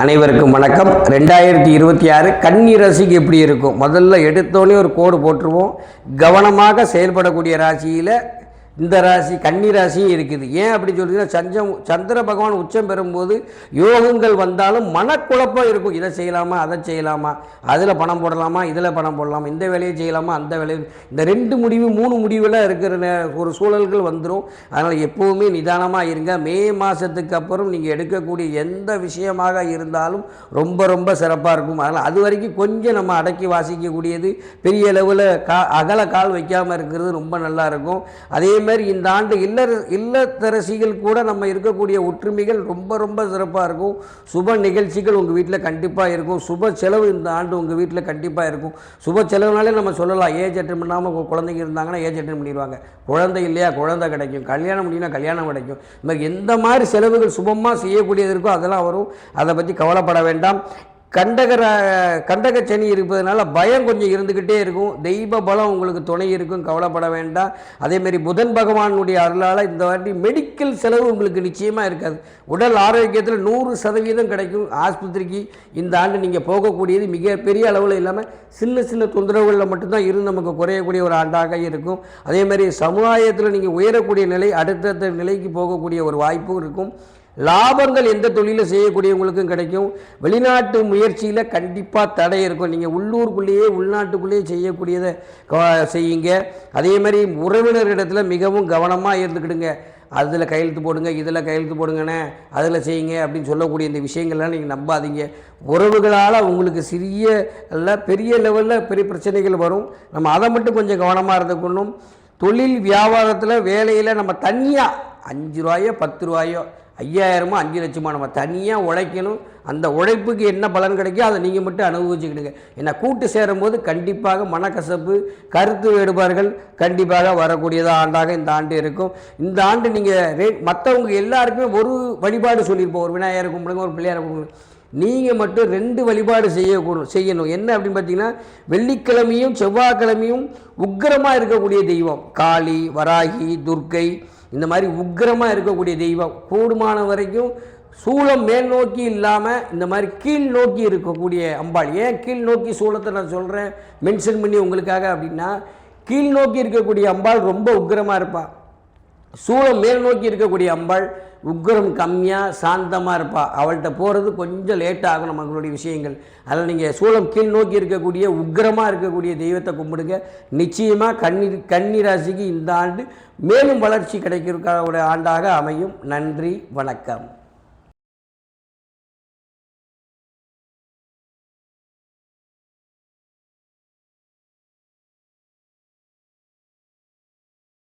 அனைவருக்கும் வணக்கம். ரெண்டாயிரத்தி இருபத்தி ஆறு கன்னி ராசிக்கு எப்படி இருக்கும்? முதல்ல எடுத்தோடனே ஒரு கோடு போட்டுருவோம். கவனமாக செயல்படக்கூடிய ராசியில் இந்த ராசி கன்னி ராசியும் இருக்குது. ஏன் அப்படி சொல்லுறீங்கன்னா சஞ்சம் சந்திர பகவான் உச்சம் பெறும்போது யோகங்கள் வந்தாலும் மனக்குழப்பம் இருக்கும். இதை செய்யலாமா அதை செய்யலாமா அதில் பணம் போடலாமா இதில் பணம் போடலாமா இந்த வேலையை செய்யலாமா அந்த வேலையை இந்த ரெண்டு முடிவு மூணு முடிவில் இருக்கிற ஒரு சூழல்கள் வந்துடும் அதனால் எப்போவுமே நிதானமாக இருங்க. மே மாதத்துக்கு அப்புறம் நீங்கள் எடுக்கக்கூடிய எந்த விஷயமாக இருந்தாலும் ரொம்ப ரொம்ப சிறப்பாக இருக்கும். அதனால் அது வரைக்கும் கொஞ்சம் நம்ம அடக்கி வாசிக்கக்கூடியது பெரிய அளவில் கா அகல கால் வைக்காமல் இருக்கிறது ரொம்ப நல்லா இருக்கும். அதே மாதிரி இந்த ஆண்டு இல்லற இல்லத்தரசிகள் கூட நம்ம இருக்கக்கூடிய ஒற்றுமைகள் ரொம்ப ரொம்ப சிறப்பாக இருக்கும். சுப நிகழ்ச்சிகள் உங்கள் வீட்டில் கண்டிப்பாக இருக்கும். சுப செலவு இந்த ஆண்டு உங்கள் வீட்டில் கண்டிப்பாக இருக்கும். சுப செலவுனாலே நம்ம சொல்லலாம். ஏஜ் அட்டன் பண்ணாமல் குழந்தைங்க இருந்தாங்கன்னா ஏஜ் அட்டன் பண்ணிடுவாங்க. குழந்தை இல்லையா? குழந்தை கிடைக்கும். கல்யாணம் முடியும்னா கல்யாணம் கிடைக்கும். இந்த மாதிரி எந்த மாதிரி செலவுகள் சுபமாக செய்யக்கூடியது இருக்கோ அதெல்லாம் வரும். அதை பற்றி கவலைப்பட வேண்டாம். கண்டகர கண்டக சனி இருப்பதனால பயம் கொஞ்சம் இருந்துக்கிட்டே இருக்கும். தெய்வ பலம் உங்களுக்கு துணை இருக்கும் கவலைப்பட வேண்டாம். அதேமாரி புதன் பகவானுடைய அருளால் இந்த வாட்டி மெடிக்கல் செலவு உங்களுக்கு நிச்சயமாக இருக்காது. உடல் ஆரோக்கியத்தில் நூறு சதவீதம் கிடைக்கும். ஆஸ்பத்திரிக்கு இந்த ஆண்டு நீங்கள் போகக்கூடியது மிகப்பெரிய அளவில் இல்லாமல் சின்ன சின்ன தொந்தரவுகளில் மட்டும்தான் இருந்து நமக்கு குறையக்கூடிய ஒரு ஆண்டாக இருக்கும். அதேமாதிரி சமுதாயத்தில் நீங்கள் உயரக்கூடிய நிலை அடுத்தடுத்த நிலைக்கு போகக்கூடிய ஒரு வாய்ப்பும் இருக்கும். லாபங்கள் எந்த தொழிலில் செய்யக்கூடியவங்களுக்கும் கிடைக்கும். வெளிநாட்டு முயற்சியில் கண்டிப்பாக தடை இருக்கும். நீங்கள் உள்ளூருக்குள்ளேயே உள்நாட்டுக்குள்ளேயே செய்யக்கூடியதை க- செய்யுங்க. அதே மாதிரி உறவினரிடத்துல மிகவும் கவனமாக இருந்துக்கிடுங்க. அதில் கையெழுத்து போடுங்க இதில் கையெழுத்து போடுங்கண்ணே அதில் செய்யுங்க அப்படின்னு சொல்லக்கூடிய இந்த விஷயங்கள்லாம் நீங்கள் நம்பாதீங்க. உறவுகளால் உங்களுக்கு சிறிய இல்லை பெரிய லெவலில் பெரிய பிரச்சனைகள் வரும். நம்ம அதை மட்டும் கொஞ்சம் கவனமாக இருந்துக்கணும். தொழில் வியாபாரத்தில் வேலையில் நம்ம தனியாக அஞ்சு ரூபாயோ பத்து ரூபாயோ ஐயாயிரமோ அஞ்சு லட்சமோ நம்ம தனியாக உழைக்கணும். அந்த உழைப்புக்கு என்ன பலன் கிடைக்கோ அதை நீங்கள் மட்டும் அனுபவிச்சுக்கிடுங்க. ஏன்னா கூட்டு சேரும்போது கண்டிப்பாக மனக்கசப்பு கருத்து வேறுபாடுகள் கண்டிப்பாக வரக்கூடியதாக ஆண்டாக இந்த ஆண்டு இருக்கும். இந்த ஆண்டு நீங்கள் ரே மற்றவங்க எல்லாருக்குமே ஒரு வழிபாடு சொல்லியிருப்போம். ஒரு விநாயகர் கும்பிடுங்க ஒரு பிள்ளையார் கும்பிடுங்க. நீங்கள் மட்டும் ரெண்டு வழிபாடு செய்யக்கூடும் செய்யணும். என்ன அப்படின்னு பார்த்தீங்கன்னா வெள்ளிக்கிழமையும் செவ்வாய்க்கிழமையும் உக்கிரமாக இருக்கக்கூடிய தெய்வம். காளி வராகி துர்க்கை இந்த மாதிரி உக்கிரமாக இருக்கக்கூடிய தெய்வம். கூடுமான வரைக்கும் சூளம் மேல் நோக்கி இல்லாமல் இந்த மாதிரி கீழ் நோக்கி இருக்கக்கூடிய அம்பாள். ஏன் கீழ் நோக்கி சூளத்தை நான் சொல்கிறேன் மென்ஷன் பண்ணி உங்களுக்காக அப்படின்னா கீழ் நோக்கி இருக்கக்கூடிய அம்பாள் ரொம்ப உக்கிரமாக இருப்பாள் சூளம் மேல் நோக்கி இருக்கக்கூடிய அம்பாள் உக்ரம் கம்மியாக சாந்தமாக இருப்பாள் அவள்கிட்ட போகிறது கொஞ்சம் லேட் ஆகும் நம்மளுடைய விஷயங்கள். அதில் நீங்கள் சூளம் கீழ் நோக்கி இருக்கக்கூடிய உக்கிரமாக இருக்கக்கூடிய தெய்வத்தை கும்பிடுங்க. நிச்சயமாக கண்ணீர் கன்னி ராசிக்கு இந்த ஆண்டு மேலும் வளர்ச்சி கிடைக்கிற ஆண்டாக அமையும். நன்றி வணக்கம்.